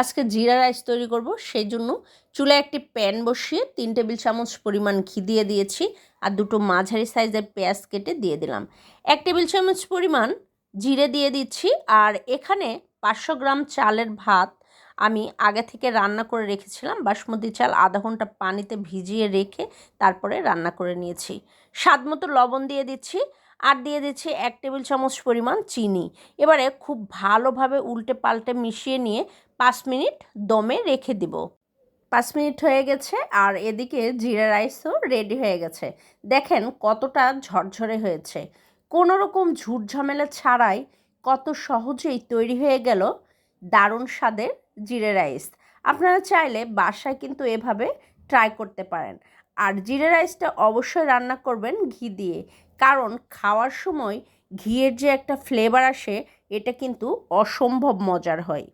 আজকে জিরা রাইস তৈরি করব। সেই জন্য চুলায় একটি প্যান বসিয়ে তিন টেবিল চামচ পরিমাণ ঘি দিয়ে দিয়েছি আর দুটো মাঝারি সাইজের পেঁয়াজ কেটে দিয়ে দিলাম। এক টেবিল চামচ পরিমাণ জিরে দিয়ে দিচ্ছি আর এখানে পাঁচশো গ্রাম চালের ভাত আমি আগে থেকে রান্না করে রেখেছিলাম। বাসমতি চাল আধা ঘণ্টা পানিতে ভিজিয়ে রেখে তারপরে রান্না করে নিয়েছি। স্বাদ মতো লবণ দিয়ে দিচ্ছি আর দিয়ে দিচ্ছি এক টেবিল চামচ পরিমাণ চিনি। এবারে খুব ভালোভাবে উল্টে পাল্টে মিশিয়ে নিয়ে পাঁচ মিনিট দমে রেখে দিব। পাঁচ মিনিট হয়ে গেছে আর এদিকে জিরা রাইসও রেডি হয়ে গেছে। দেখেন কতটা ঝরঝরে হয়েছে। কোনো রকম ঝুট ঝামেলা ছাড়াই কত সহজেই তৈরি হয়ে গেল দারুণ স্বাদের জিরে রাইস। আপনারা চাইলে বাসায় কিন্তু এভাবে ট্রাই করতে পারেন। আর জিরে রাইসটা অবশ্যই রান্না করবেন ঘি দিয়ে। কারণ খাওয়ার সময় ঘিয়ের যে একটা ফ্লেভার আসে, এটা কিন্তু অসম্ভব মজার হয়।